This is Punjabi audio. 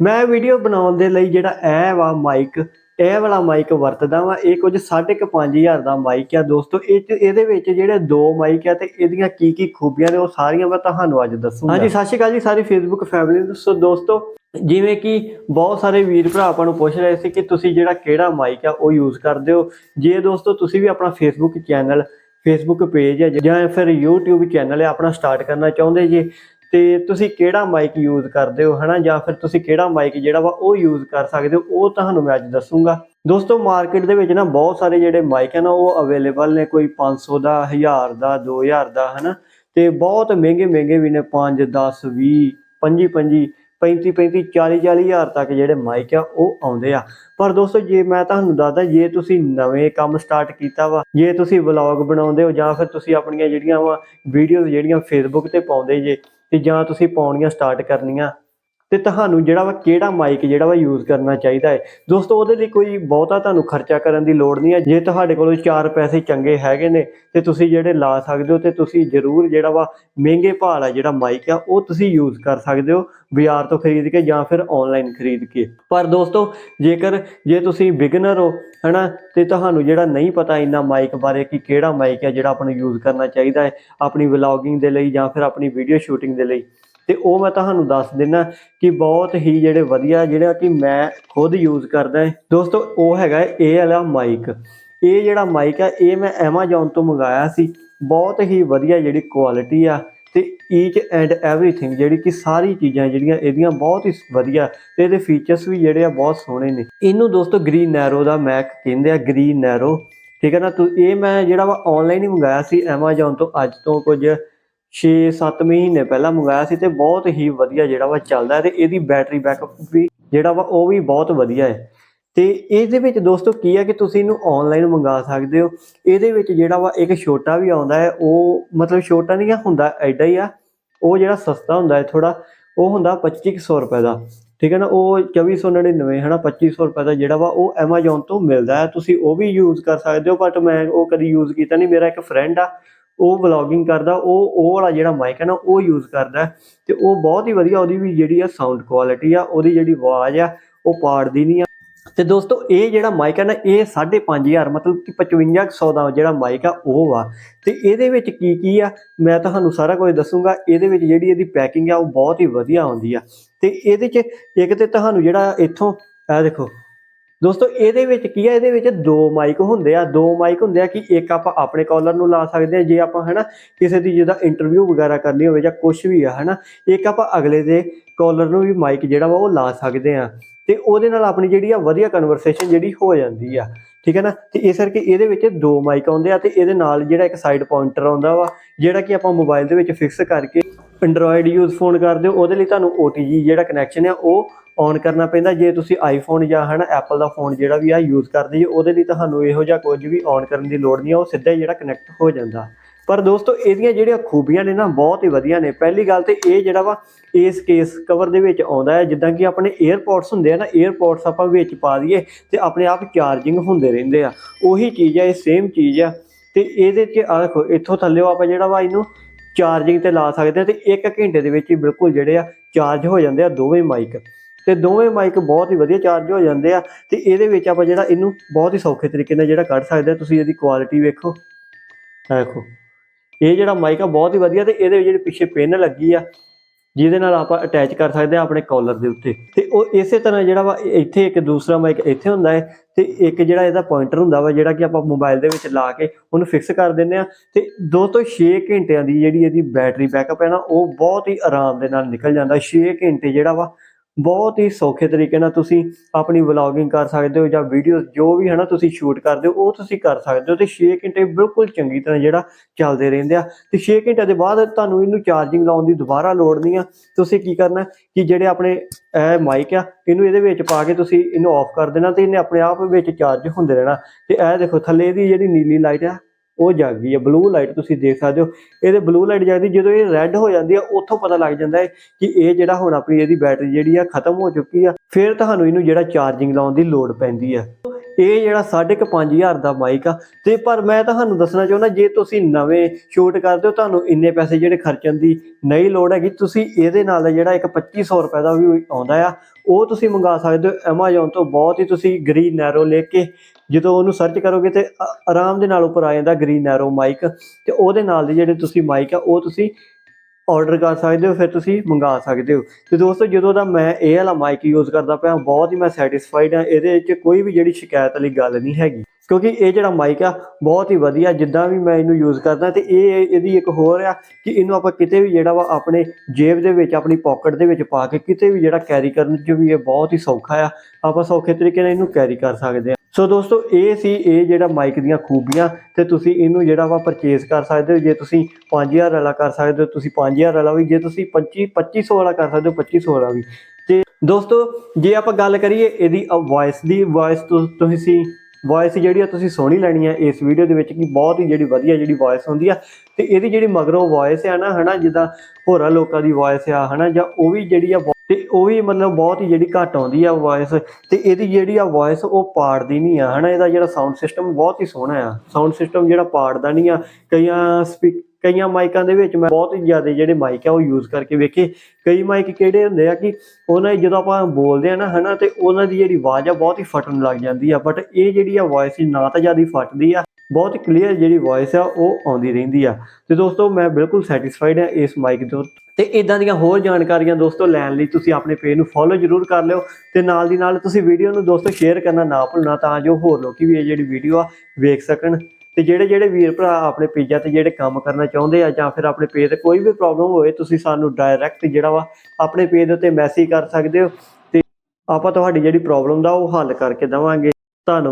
ਮੈਂ ਵੀਡੀਓ ਬਣਾਉਣ ਦੇ ਲਈ ਜਿਹੜਾ ਇਹ ਵਾ ਮਾਈਕ ਇਹ ਵਾਲਾ ਮਾਈਕ ਵਰਤਦਾ ਵਾਂ। ਇਹ ਕੁਝ 5500 ਦਾ ਮਾਈਕ ਆ ਦੋਸਤੋ। ਇਹ ਇਹਦੇ ਵਿੱਚ ਜਿਹੜੇ ਦੋ ਮਾਈਕ ਆ ਤੇ ਇਹਦੀਆਂ ਕੀ ਕੀ ਖੂਬੀਆਂ ਨੇ, ਉਹ ਸਾਰੀਆਂ ਮੈਂ ਤੁਹਾਨੂੰ ਅੱਜ ਦੱਸੂਗਾ। ਹਾਂਜੀ, ਸਤਿ ਸ਼੍ਰੀ ਅਕਾਲ ਜੀ, ਸਾਰੀ ਫੇਸਬੁੱਕ ਫੈਮਿਲੀ ਨੂੰ ਸੋ ਦੋਸਤੋ, ਜਿਵੇਂ ਕਿ ਬਹੁਤ ਸਾਰੇ ਵੀਰ ਭਰਾ ਆਪਾਂ ਨੂੰ ਪੁੱਛ ਰਹੇ ਸੀ ਕਿ ਤੁਸੀਂ ਜਿਹੜਾ ਕਿਹੜਾ ਮਾਈਕ ਆ, ਉਹ ਯੂਜ਼ ਕਰਦੇ ਹੋ। ਜੇ ਦੋਸਤੋ, ਤੁਸੀਂ ਵੀ ਆਪਣਾ ਫੇਸਬੁੱਕ ਚੈਨਲ ਫੇਸਬੁੱਕ ਪੇਜ ਹੈ ਜਾਂ ਫਿਰ YouTube ਚੈਨਲ ਹੈ ਆਪਣਾ ਸਟਾਰਟ ਕਰਨਾ ਚਾਹੁੰਦੇ ਜੇ ਤੇ ਤੁਸੀਂ ਕਿਹੜਾ ਮਾਈਕ ਯੂਜ਼ ਕਰਦੇ ਹੋ, ਹਨਾ? ਜਾਂ ਫਿਰ ਤੁਸੀਂ ਕਿਹੜਾ ਮਾਈਕ ਜਿਹੜਾ ਵਾ ਉਹ ਯੂਜ਼ ਕਰ ਸਕਦੇ ਹੋ, ਉਹ ਤੁਹਾਨੂੰ ਮੈਂ ਅੱਜ ਦੱਸੂਗਾ। ਦੋਸਤੋ ਮਾਰਕੀਟ ਦੇ ਵਿੱਚ ਨਾ ਬਹੁਤ ਸਾਰੇ ਜਿਹੜੇ ਮਾਈਕ ਹਨ ਉਹ ਅਵੇਲੇਬਲ ਨੇ, ਕੋਈ 500 ਦਾ 1000 ਦਾ 2000 ਦਾ, ਹਨਾ? ਤੇ ਬਹੁਤ ਮਹਿੰਗੇ ਮਹਿੰਗੇ ਵੀ ਨੇ 5 10 20 25 25 35 35 40 40 ਹਜ਼ਾਰ ਤੱਕ ਜਿਹੜੇ ਮਾਈਕ ਆ, ਉਹ ਆਉਂਦੇ ਆ। ਪਰ ਦੋਸਤੋ, ਜੇ ਮੈਂ ਤੁਹਾਨੂੰ ਦੱਸਦਾ, ਜੇ ਤੁਸੀਂ ਨਵੇਂ ਕੰਮ ਸਟਾਰਟ ਕੀਤਾ ਵਾ, ਜੇ ਤੁਸੀਂ ਵਲੌਗ ਬਣਾਉਂਦੇ ਹੋ, ਜਾਂ ਫਿਰ ਤੁਸੀਂ ਆਪਣੀਆਂ ਜਿਹੜੀਆਂ ਵਾ ਵੀਡੀਓਜ਼ ਜਿਹੜੀਆਂ ਫੇਸਬੁੱਕ ਤੇ ਪਾਉਂਦੇ ਜੇ ਤੇ ਜਾਂ ਤੁਸੀਂ ਪਾਉਣੀਆਂ ਸਟਾਰਟ ਕਰਨੀਆਂ। ਤੇ ਤੁਹਾਨੂੰ ਜਿਹੜਾ ਵਾ ਕਿਹੜਾ ਮਾਈਕ ਜਿਹੜਾ ਵਾ ਯੂਜ਼ ਕਰਨਾ ਚਾਹੀਦਾ ਹੈ। ਦੋਸਤੋ, ਉਹਦੇ ਲਈ ਕੋਈ ਬਹੁਤਾ ਤੁਹਾਨੂੰ ਖਰਚਾ ਕਰਨ ਦੀ ਲੋੜ ਨਹੀਂ ਹੈ। ਜੇ ਤੁਹਾਡੇ ਕੋਲ ਚਾਰ ਪੈਸੇ ਚੰਗੇ ਹੈਗੇ ਨੇ, ਤੇ ਤੁਸੀਂ ਜਿਹੜੇ ਲਾ ਸਕਦੇ ਹੋ, ਤੇ ਤੁਸੀਂ ਜ਼ਰੂਰ ਜਿਹੜਾ ਵਾ ਮਹਿੰਗੇ ਭਾਅ ਵਾਲਾ ਜਿਹੜਾ ਮਾਈਕ ਆ, ਉਹ ਤੁਸੀਂ ਯੂਜ਼ ਕਰ ਸਕਦੇ ਹੋ ਬਾਜ਼ਾਰ ਤੋਂ ਖਰੀਦ ਕੇ ਜਾਂ ਫਿਰ ਆਨਲਾਈਨ ਖਰੀਦ ਕੇ। ਪਰ ਦੋਸਤੋ, ਜੇਕਰ ਜੇ ਤੁਸੀਂ ਬਿਗਨਰ ਹੋ, ਹਨਾ, ਤੇ ਤੁਹਾਨੂੰ ਜਿਹੜਾ ਨਹੀਂ ਪਤਾ ਇੰਨਾ ਮਾਈਕ ਬਾਰੇ ਕਿ ਕਿਹੜਾ ਮਾਈਕ ਹੈ ਜਿਹੜਾ ਆਪਾਂ ਨੂੰ ਯੂਜ਼ ਕਰਨਾ ਚਾਹੀਦਾ ਹੈ, ਆਪਣੀ ਵਲੌਗਿੰਗ ਦੇ ਲਈ ਜਾਂ ਫਿਰ ਆਪਣੀ ਵੀਡੀਓ ਸ਼ੂਟਿੰਗ ਦੇ ਲਈ ਤੇ ਉਹ ਮੈਂ ਤੁਹਾਨੂੰ ਦੱਸ ਦਿੰਨਾ ਕਿ ਬਹੁਤ ਹੀ ਜਿਹੜੇ ਵਧੀਆ ਜਿਹੜਾ ਕਿ ਮੈਂ ਖੁਦ ਯੂਜ਼ ਕਰਦਾ ਹਾਂ। ਦੋਸਤੋ, ਉਹ ਹੈਗਾ ਇਹ ਵਾਲਾ ਮਾਈਕ ਇਹ ਜਿਹੜਾ ਮਾਈਕ ਆ, ਇਹ ਮੈਂ Amazon ਤੋਂ ਮੰਗਾਇਆ ਸੀ। ਬਹੁਤ ਹੀ ਵਧੀਆ ਜਿਹੜੀ ਕੁਆਲਿਟੀ ਆ ਤੇ ਈਚ ਐਂਡ ਐਵਰੀਥਿੰਗ ਜਿਹੜੀ ਕਿ ਸਾਰੀ ਚੀਜ਼ਾਂ ਜਿਹੜੀਆਂ ਇਹਦੀਆਂ ਬਹੁਤ ਹੀ ਵਧੀਆ ਤੇ ਇਹਦੇ ਫੀਚਰਸ ਵੀ ਜਿਹੜੇ ਆ ਬਹੁਤ ਸੋਹਣੇ ਨੇ। ਇਹਨੂੰ ਦੋਸਤੋ ਗ੍ਰੀਨ ਨੈਰੋ ਦਾ ਮੈਕ ਕਹਿੰਦੇ ਆ ਗ੍ਰੀਨ ਨੈਰੋ ਠੀਕ ਹੈ ਨਾ? ਤੂੰ ਇਹ ਮੈਂ ਜਿਹੜਾ ਵਾ ਆਨਲਾਈਨ ਹੀ ਮੰਗਾਇਆ ਸੀ Amazon ਤੋਂ ਅੱਜ ਤੋਂ ਕੁਝ 6-7 ਮਹੀਨੇ ਪਹਿਲਾਂ ਮੰਗਾਇਆ ਸੀ ਤੇ ਬਹੁਤ ਹੀ ਵਧੀਆ ਜਿਹੜਾ ਵਾ ਚੱਲਦਾ ਹੈ ਤੇ ਇਹਦੀ ਬੈਟਰੀ ਬੈਕਅਪ ਵੀ ਜਿਹੜਾ ਵਾ ਉਹ ਵੀ ਬਹੁਤ ਵਧੀਆ ਹੈ। ਤੇ ਇਹਦੇ ਵਿੱਚ ਦੋਸਤੋ ਕੀ ਹੈ ਕਿ ਤੁਸੀਂ ਇਹਨੂੰ ਆਨਲਾਈਨ ਮੰਗਾ ਸਕਦੇ ਹੋ। ਇਹਦੇ ਵਿੱਚ ਜਿਹੜਾ ਵਾ ਇੱਕ ਛੋਟਾ ਵੀ ਆਉਂਦਾ ਹੈ, ਉਹ ਮਤਲਬ ਛੋਟਾ ਨਹੀਂ ਆ, ਹੁੰਦਾ ਐਡਾ ਹੀ ਆ। ਉਹ ਜਿਹੜਾ ਸਸਤਾ ਹੁੰਦਾ ਹੈ ਥੋੜਾ ਉਹ ਹੁੰਦਾ 2500 ਰੁਪਏ ਦਾ। ਠੀਕ ਹੈ ਨਾ, ਉਹ 2499 ਹੈ ਨਾ 2500 ਰੁਪਏ ਦਾ ਜਿਹੜਾ ਵਾ ਉਹ Amazon ਤੋਂ ਮਿਲਦਾ ਹੈ। ਤੁਸੀਂ ਉਹ ਵੀ ਯੂਜ਼ ਕਰ ਸਕਦੇ ਹੋ ਬਟ ਮੈਂ ਉਹ ਕਦੀ ਯੂਜ਼ ਕੀਤਾ ਨਹੀਂ। ਮੇਰਾ ਇੱਕ ਫਰੈਂਡ ਆ ਉਹ ਵਲੌਗਿੰਗ ਕਰਦਾ, ਉਹ ਉਹ ਵਾਲਾ ਜਿਹੜਾ ਮਾਈਕ ਹੈ ਨਾ, ਉਹ ਯੂਜ਼ ਕਰਦਾ ਹੈ ਤੇ ਉਹ ਬਹੁਤ ਹੀ ਵਧੀਆ ਉਹਦੀ ਵੀ ਜਿਹੜੀ ਆ ਸਾਊਂਡ ਕੁਆਲਿਟੀ ਆ, ਉਹਦੀ ਜਿਹੜੀ ਆਵਾਜ਼ ਆ, ਉਹ ਪਾੜਦੀ ਨਹੀਂ ਆ। ਤੇ ਦੋਸਤੋ, ਇਹ ਜਿਹੜਾ ਮਾਈਕ ਹੈ ਨਾ, ਇਹ 5500 ਮਤਲਬ ਕਿ 5500 ਦਾ ਜਿਹੜਾ ਮਾਈਕ ਆ, ਉਹ ਆ ਤੇ ਇਹਦੇ ਵਿੱਚ ਕੀ ਕੀ ਆ, ਮੈਂ ਤੁਹਾਨੂੰ ਸਾਰਾ ਕੁਝ ਦੱਸੂਗਾ। ਇਹਦੇ ਵਿੱਚ ਜਿਹੜੀ ਇਹਦੀ ਪੈਕਿੰਗ ਆ, ਉਹ ਬਹੁਤ ਹੀ ਵਧੀਆ ਆਉਂਦੀ ਆ। ਤੇ ਇਹਦੇ 'ਚ ਇੱਕ ਤੇ ਤੁਹਾਨੂੰ ਜਿਹੜਾ ਇੱਥੋਂ ਇਹ ਦੇਖੋ ਦੋਸਤੋ, ਇਹਦੇ ਵਿੱਚ ਕੀ ਆ? ਇਹਦੇ ਵਿੱਚ ਦੋ ਮਾਈਕ ਹੁੰਦੇ ਆ। ਦੋ ਮਾਈਕ ਹੁੰਦੇ ਆ ਕਿ ਇੱਕ ਆਪਾਂ ਆਪਣੇ ਕਾਲਰ ਨੂੰ ਲਾ ਸਕਦੇ ਆ। ਜੇ ਆਪਾਂ, ਹਨਾ, ਕਿਸੇ ਦੀ ਜਿਹਦਾ ਇੰਟਰਵਿਊ ਵਗੈਰਾ ਕਰਨੀ ਹੋਵੇ ਜਾਂ ਕੁਝ ਵੀ ਆ, ਹਨਾ, ਇੱਕ ਆਪਾਂ ਅਗਲੇ ਦੇ ਕਾਲਰ ਨੂੰ ਵੀ ਮਾਈਕ ਜਿਹੜਾ ਵਾ ਉਹ ਲਾ ਸਕਦੇ ਆ। ਤੇ ਉਹਦੇ ਨਾਲ ਆਪਣੀ ਜਿਹੜੀ ਆ ਵਧੀਆ ਕਨਵਰਸੇਸ਼ਨ ਜਿਹੜੀ ਹੋ ਜਾਂਦੀ ਆ। ਠੀਕ ਹੈ ਨਾ? ਤੇ ਇਸ ਕਰਕੇ ਇਹਦੇ ਵਿੱਚ ਦੋ ਮਾਈਕ ਆਉਂਦੇ ਆ ਤੇ ਇਹਦੇ ਨਾਲ ਜਿਹੜਾ ਇੱਕ ਸਾਈਡ ਪੁਆਇੰਟਰ ਆਉਂਦਾ ਵਾ, ਜਿਹੜਾ ਕਿ ਆਪਾਂ ਮੋਬਾਈਲ ਦੇ ਵਿੱਚ ਫਿਕਸ ਕਰਕੇ ਐਂਡਰੋਇਡ ਯੂਜ਼ ਫੋਨ ਕਰਦੇ ਹੋ, ਉਹਦੇ ਲਈ ਤੁਹਾਨੂੰ OTG ਜਿਹੜਾ ਕਨੈਕਸ਼ਨ ਆ, ਉਹ ਔਨ ਕਰਨਾ ਪੈਂਦਾ। ਜੇ ਤੁਸੀਂ ਆਈਫੋਨ ਜਾਂ ਹਨਾ ਐਪਲ ਦਾ ਫੋਨ ਜਿਹੜਾ ਵੀ ਆ ਯੂਜ਼ ਕਰਦੇ ਜੇ, ਉਹਦੇ ਲਈ ਤੁਹਾਨੂੰ ਇਹੋ ਜਿਹਾ ਕੁਝ ਵੀ ਔਨ ਕਰਨ ਦੀ ਲੋੜ ਨਹੀਂ ਆ, ਉਹ ਸਿੱਧਾ ਹੀ ਜਿਹੜਾ ਕਨੈਕਟ ਹੋ ਜਾਂਦਾ। ਪਰ ਦੋਸਤੋ, ਇਹਦੀਆਂ ਜਿਹੜੀਆਂ ਖੂਬੀਆਂ ਨੇ ਨਾ, ਬਹੁਤ ਹੀ ਵਧੀਆ ਨੇ। ਪਹਿਲੀ ਗੱਲ ਤੇ ਇਹ ਜਿਹੜਾ ਵਾ, ਇਸ ਕੇਸ ਕਵਰ ਦੇ ਵਿੱਚ ਆਉਂਦਾ ਹੈ, ਜਿੱਦਾਂ ਕਿ ਆਪਣੇ 에ਅਰਪੋਰਟਸ ਹੁੰਦੇ ਆ ਨਾ 에ਅਰਪੋਰਟਸ ਆਪਾਂ ਵਿੱਚ ਪਾ ਦਈਏ ਤੇ ਆਪਣੇ ਆਪ ਚਾਰਜਿੰਗ ਹੁੰਦੇ ਰਹਿੰਦੇ ਆ। ਉਹੀ ਚੀਜ਼ ਆ, ਇਹ ਸੇਮ ਚੀਜ਼ ਆ। ਤੇ ਇਹਦੇ 'ਚ ਆ ਦੇਖੋ, ਇੱਥੋਂ ਥੱਲੇ ਆਪਾਂ ਜਿਹੜਾ ਵਾ ਇਹਨੂੰ ਚਾਰਜਿੰਗ ਤੇ ਲਾ ਸਕਦੇ ਆ ਤੇ 1 ਘੰਟੇ ਦੇ ਵਿੱਚ ਹੀ ਬਿਲਕੁਲ ਜਿਹੜੇ ਆ ਚਾਰਜ ਹੋ ਜਾਂਦੇ ਆ ਦੋਵੇਂ ਮਾਈਕ। ਤੇ ਦੋਵੇਂ ਮਾਈਕ ਬਹੁਤ ਹੀ ਵਧੀਆ ਚਾਰਜ ਹੋ ਜਾਂਦੇ ਆ ਤੇ ਇਹਦੇ ਵਿੱਚ ਆਪਾਂ ਜਿਹੜਾ ਇਹਨੂੰ ਬਹੁਤ ਹੀ ਸੌਖੇ ਤਰੀਕੇ ਨਾਲ ਜਿਹੜਾ ਕੱਢ ਸਕਦੇ ਆ। ਤੁਸੀਂ ਇਹਦੀ ਕੁਆਲਿਟੀ ਵੇਖੋ। ਦੇਖੋ। ਇਹ ਜਿਹੜਾ ਮਾਈਕ ਆ ਬਹੁਤ ਹੀ ਵਧੀਆ ਤੇ ਇਹਦੇ ਜਿਹੜੀ ਪਿੱਛੇ ਪਿੰਨ ਲੱਗੀ ਆ, ਜਿਹਦੇ ਨਾਲ ਆਪਾਂ ਅਟੈਚ ਕਰ ਸਕਦੇ ਆ ਆਪਣੇ ਕਾਲਰ ਦੇ ਉੱਤੇ। ਤੇ ਉਹ ਇਸੇ ਤਰ੍ਹਾਂ ਜਿਹੜਾ ਵਾ ਇੱਥੇ ਇੱਕ ਦੂਸਰਾ ਮਾਈਕ ਇੱਥੇ ਹੁੰਦਾ ਹੈ ਤੇ ਇੱਕ ਜਿਹੜਾ ਇਹਦਾ ਪੁਆਇੰਟਰ ਹੁੰਦਾ ਵਾ, ਜਿਹੜਾ ਕਿ ਆਪਾਂ ਮੋਬਾਈਲ ਦੇ ਵਿੱਚ ਲਾ ਕੇ ਉਹਨੂੰ ਫਿਕਸ ਕਰ ਦਿੰਦੇ ਆ ਤੇ 2 ਤੋਂ 6 ਘੰਟਿਆਂ ਦੀ ਜਿਹੜੀ ਇਹਦੀ ਬੈਟਰੀ ਬੈਕਅਪ ਹੈ ਨਾ, ਉਹ ਬਹੁਤ ਹੀ ਆਰਾਮ ਦੇ ਨਾਲ ਨਿਕਲ ਜਾਂਦਾ। 6 ਘੰਟੇ ਜਿਹੜਾ ਵਾ ਬਹੁਤ ਹੀ ਸੌਖੇ ਤਰੀਕੇ ਨਾਲ ਤੁਸੀਂ ਆਪਣੀ ਵਲੌਗਿੰਗ ਕਰ ਸਕਦੇ ਹੋ ਜਾਂ ਵੀਡੀਓਜ਼ ਜੋ ਵੀ ਹੈ ਨਾ ਤੁਸੀਂ ਸ਼ੂਟ ਕਰਦੇ ਹੋ, ਉਹ ਤੁਸੀਂ ਕਰ ਸਕਦੇ ਹੋ ਤੇ 6 ਘੰਟੇ ਬਿਲਕੁਲ ਚੰਗੀ ਤਰ੍ਹਾਂ ਜਿਹੜਾ ਚੱਲਦੇ ਰਹਿੰਦੇ ਆ। ਤੇ 6 ਘੰਟੇ ਦੇ ਬਾਅਦ ਤੁਹਾਨੂੰ ਇਹਨੂੰ ਚਾਰਜਿੰਗ ਲਾਉਣ ਦੀ ਦੁਬਾਰਾ ਲੋੜ ਨਹੀਂ ਆ। ਤੁਸੀਂ ਕੀ ਕਰਨਾ ਕਿ ਜਿਹੜੇ ਆਪਣੇ, ਇਹ ਮਾਈਕ ਆ, ਇਹਨੂੰ ਇਹਦੇ ਵਿੱਚ ਪਾ ਕੇ ਤੁਸੀਂ ਇਹਨੂੰ ਆਫ ਕਰ ਦੇਣਾ ਤੇ ਇਹਨੇ ਆਪਣੇ ਆਪ ਵਿੱਚ ਚਾਰਜ ਹੁੰਦੇ ਰਹਿਣਾ। ਤੇ ਇਹ ਦੇਖੋ ਥੱਲੇ ਦੀ ਜਿਹੜੀ ਨੀਲੀ ਲਾਈਟ ਆ ਉਹ ਜਗ ਗਈ ਹੈ ਬਲੂ ਲਾਈਟ ਤੁਸੀਂ ਦੇਖ ਸਕਦੇ ਹੋ। ਇਹਦੇ ਬਲੂ ਲਾਈਟ ਜਗਦੀ ਜਦੋਂ ਇਹ ਰੈੱਡ ਹੋ ਜਾਂਦੀ ਹੈ ਉੱਥੋਂ ਪਤਾ ਲੱਗ ਜਾਂਦਾ ਹੈ ਕਿ ਇਹ ਜਿਹੜਾ ਹੁਣ ਆਪਣੀ ਇਹਦੀ ਬੈਟਰੀ ਜਿਹੜੀ ਆ, ਖਤਮ ਹੋ ਚੁੱਕੀ ਆ। ਫਿਰ ਤੁਹਾਨੂੰ ਇਹਨੂੰ ਜਿਹੜਾ ਚਾਰਜਿੰਗ ਲਾਉਣ ਦੀ ਲੋੜ ਪੈਂਦੀ ਆ। ਇਹ ਜਿਹੜਾ 5500 ਦਾ ਮਾਈਕ ਆ। ਤੇ ਪਰ ਮੈਂ ਤੁਹਾਨੂੰ ਦੱਸਣਾ ਚਾਹੁੰਦਾ, ਜੇ ਤੁਸੀਂ ਨਵੇਂ ਸ਼ੂਟ ਕਰਦੇ ਹੋ, ਤੁਹਾਨੂੰ ਇੰਨੇ ਪੈਸੇ ਜਿਹੜੇ ਖਰਚਣ ਦੀ ਨਹੀਂ ਲੋੜ ਹੈਗੀ। ਤੁਸੀਂ ਇਹਦੇ ਨਾਲ ਦਾ ਜਿਹੜਾ ਇੱਕ 2500 ਰੁਪਏ ਦਾ ਵੀ ਆਉਂਦਾ ਆ, ਉਹ ਤੁਸੀਂ ਮੰਗਾ ਸਕਦੇ ਹੋ। Amazon ਤੋਂ ਬਹੁਤ ਹੀ ਤੁਸੀਂ ਗ੍ਰੀਨ ਨੈਰੋ ਲੈ ਕੇ ਜਦੋਂ ਉਹਨੂੰ ਸਰਚ ਕਰੋਗੇ ਤੇ ਆਰਾਮ ਦੇ ਨਾਲ ਉੱਪਰ ਆ ਜਾਂਦਾ ਗ੍ਰੀਨ ਨੈਰੋ ਮਾਈਕ ਤੇ ਉਹਦੇ ਨਾਲ ਦੇ ਜਿਹੜੇ ਤੁਸੀਂ ਮਾਈਕ ਆ, ਉਹ ਤੁਸੀਂ ਆਰਡਰ ਕਰ ਸਕਦੇ ਹੋ, ਫਿਰ ਤੁਸੀਂ ਮੰਗਾ ਸਕਦੇ ਹੋ। ਤੇ ਦੋਸਤੋ, ਜਦੋਂ ਦਾ ਮੈਂ ਇਹ ਵਾਲਾ ਮਾਈਕ ਯੂਜ਼ ਕਰਦਾ ਪਿਆ, ਬਹੁਤ ਹੀ ਮੈਂ ਸੈਟੀਸਫਾਈਡ ਹਾਂ। ਇਹਦੇ ਵਿੱਚ ਕੋਈ ਵੀ ਜਿਹੜੀ ਸ਼ਿਕਾਇਤ ਵਾਲੀ ਗੱਲ ਨਹੀਂ ਹੈਗੀ। ਕਿਉਂਕਿ ਇਹ ਜਿਹੜਾ ਮਾਈਕ ਆ, ਬਹੁਤ ਹੀ ਵਧੀਆ, ਜਿੱਦਾਂ ਵੀ ਮੈਂ ਇਹਨੂੰ ਯੂਜ਼ ਕਰਦਾ, ਤੇ ਇਹ ਇਹਦੀ ਇੱਕ ਹੋਰ ਆ ਕਿ ਇਹਨੂੰ ਆਪਾਂ ਕਿਤੇ ਵੀ ਜਿਹੜਾ ਵਾ ਆਪਣੇ ਜੇਬ ਦੇ ਵਿੱਚ, ਆਪਣੀ ਪਾਕਟ ਦੇ ਵਿੱਚ ਪਾ ਕੇ ਕਿਤੇ ਵੀ ਜਿਹੜਾ ਕੈਰੀ ਕਰਨ 'ਚ ਵੀ ਇਹ ਬਹੁਤ ਹੀ ਸੌਖਾ ਆ। ਆਪਾਂ ਸੌਖੇ ਤਰੀਕੇ ਨਾਲ ਇਹਨੂੰ ਕੈਰੀ ਕਰ ਸਕਦੇ ਆ। ਸੋ ਦੋਸਤੋ, ਇਹ ਸੀ ਇਹ ਜਿਹੜਾ ਮਾਈਕ ਦੀਆਂ ਖੂਬੀਆਂ ਤੇ ਤੁਸੀਂ ਇਹਨੂੰ ਜਿਹੜਾ ਵਾ ਪਰਚੇਸ ਕਰ ਸਕਦੇ ਹੋ। ਜੇ ਤੁਸੀਂ 5000 ਵਾਲਾ ਕਰ ਸਕਦੇ ਹੋ, ਤੁਸੀਂ 5000 ਵਾਲਾ ਵੀ। ਜੇ ਤੁਸੀਂ 25 2500 ਵਾਲਾ ਕਰ ਸਕਦੇ ਹੋ 2500 ਵਾਲਾ ਵੀ। ਤੇ ਦੋਸਤੋ, ਜੇ ਆਪਾਂ ਗੱਲ ਕਰੀਏ ਇਹਦੀ ਵੌਇਸ ਦੀ ਵੌਇਸ ਤੁਸੀਂ ਵੌਇਸ ਜਿਹੜੀ ਆ ਤੁਸੀਂ ਸੋਹਣੀ ਲੈਣੀ ਆ ਇਸ ਵੀਡੀਓ ਦੇ ਵਿੱਚ ਕਿ ਬਹੁਤ ਹੀ ਜਿਹੜੀ ਵਧੀਆ ਜਿਹੜੀ ਵੌਇਸ ਹੁੰਦੀ ਆ। ਤੇ ਇਹਦੀ ਜਿਹੜੀ ਮਗਰੋਂ ਵੌਇਸ ਆ ਨਾ, ਹਨਾ, ਜਿੱਦਾਂ ਹੋਰਾਂ ਲੋਕਾਂ ਦੀ ਵੌਇਸ ਆ, ਹਨਾ, ਜਾਂ ਉਹ ਵੀ ਜਿਹੜੀ ਆ ਬਹੁ- ਤੇ ਉਹ ਵੀ ਮਤਲਬ ਬਹੁਤ ਹੀ ਜਿਹੜੀ ਘੱਟ ਆਉਂਦੀ ਆ ਵੌਇਸ ਤੇ ਇਹਦੀ ਜਿਹੜੀ ਆ ਵੌਇਸ ਉਹ ਪਾੜਦੀ ਨਹੀਂ ਆ, ਹਨਾ? ਇਹਦਾ ਜਿਹੜਾ ਸਾਊਂਡ ਸਿਸਟਮ ਬਹੁਤ ਹੀ ਸੋਹਣਾ ਆ। ਸਾਊਂਡ ਸਿਸਟਮ ਜਿਹੜਾ ਪਾੜਦਾ ਨਹੀਂ ਆ। ਕਈਆਂ ਸਪੀਕ ਕਈਆਂ ਮਾਈਕਾਂ ਦੇ ਵਿੱਚ ਮੈਂ ਬਹੁਤ ਹੀ ਜ਼ਿਆਦਾ ਜਿਹੜੇ ਮਾਈਕ ਆ ਉਹ ਯੂਜ਼ ਕਰਕੇ ਵੇਖੇ। ਕਈ ਮਾਈਕ ਕਿਹੜੇ ਹੁੰਦੇ ਆ ਕਿ ਉਹਨਾਂ ਜਦੋਂ ਆਪਾਂ ਬੋਲਦੇ ਆ ਨਾ, ਹਨਾ? ਤੇ ਉਹਨਾਂ ਦੀ ਜਿਹੜੀ ਆਵਾਜ਼ ਆ ਬਹੁਤ ਹੀ ਫਟਣ ਲੱਗ ਜਾਂਦੀ ਆ। ਬਟ ਇਹ ਜਿਹੜੀ ਆ ਵੌਇਸ ਨਾ ਤਾਂ ਜ਼ਿਆਦਾ ਫਟਦੀ ਆ। ਬਹੁਤ ਕਲੀਅਰ ਜਿਹੜੀ ਵੌਇਸ ਆ, ਉਹ ਆਉਂਦੀ ਰਹਿੰਦੀ ਆ। ਤੇ ਦੋਸਤੋ, ਮੈਂ ਬਿਲਕੁਲ ਸੈਟੀਸਫਾਈਡ ਹਾਂ ਇਸ ਮਾਈਕ ਤੋਂ ਤੇ ਇਦਾਂ ਦੀਆਂ ਹੋਰ ਜਾਣਕਾਰੀਆਂ ਦੋਸਤੋ ਲੈਣ ਲਈ ਤੁਸੀਂ ਆਪਣੇ ਪੇਜ ਨੂੰ ਫੋਲੋ ਜਰੂਰ ਕਰ ਲਿਓ ਤੇ ਨਾਲ ਦੀ ਨਾਲ ਤੁਸੀਂ ਵੀਡੀਓ ਨੂੰ ਦੋਸਤੋ ਸ਼ੇਅਰ ਕਰਨਾ ਨਾ ਭੁੱਲਣਾ, ਤਾਂ ਜੋ ਹੋਰ ਲੋਕੀ ਵੀ ਇਹ ਜਿਹੜੀ ਵੀਡੀਓ ਆ ਵੇਖ ਸਕਣ। ਤੇ ਜਿਹੜੇ ਜਿਹੜੇ ਵੀਰ ਭਰਾ ਆਪਣੇ ਪੇਜਾਂ ਤੇ ਜਿਹੜੇ ਕੰਮ ਕਰਨਾ ਚਾਹੁੰਦੇ ਆ ਜਾਂ ਫਿਰ ਆਪਣੇ ਪੇਜ ਤੇ ਕੋਈ ਵੀ ਪ੍ਰੋਬਲਮ ਹੋਵੇ ਤੁਸੀਂ ਸਾਨੂੰ ਡਾਇਰੈਕਟ ਜਿਹੜਾ ਵਾ ਆਪਣੇ ਪੇਜ ਦੇ ਉੱਤੇ ਮੈਸੇਜ ਕਰ ਸਕਦੇ ਹੋ ਤੇ ਆਪਾਂ ਤੁਹਾਡੀ ਜਿਹੜੀ ਪ੍ਰੋਬਲਮ ਦਾ ਉਹ ਹੱਲ ਕਰਕੇ ਦੇਵਾਂਗੇ। ਧੰਨਵਾਦ।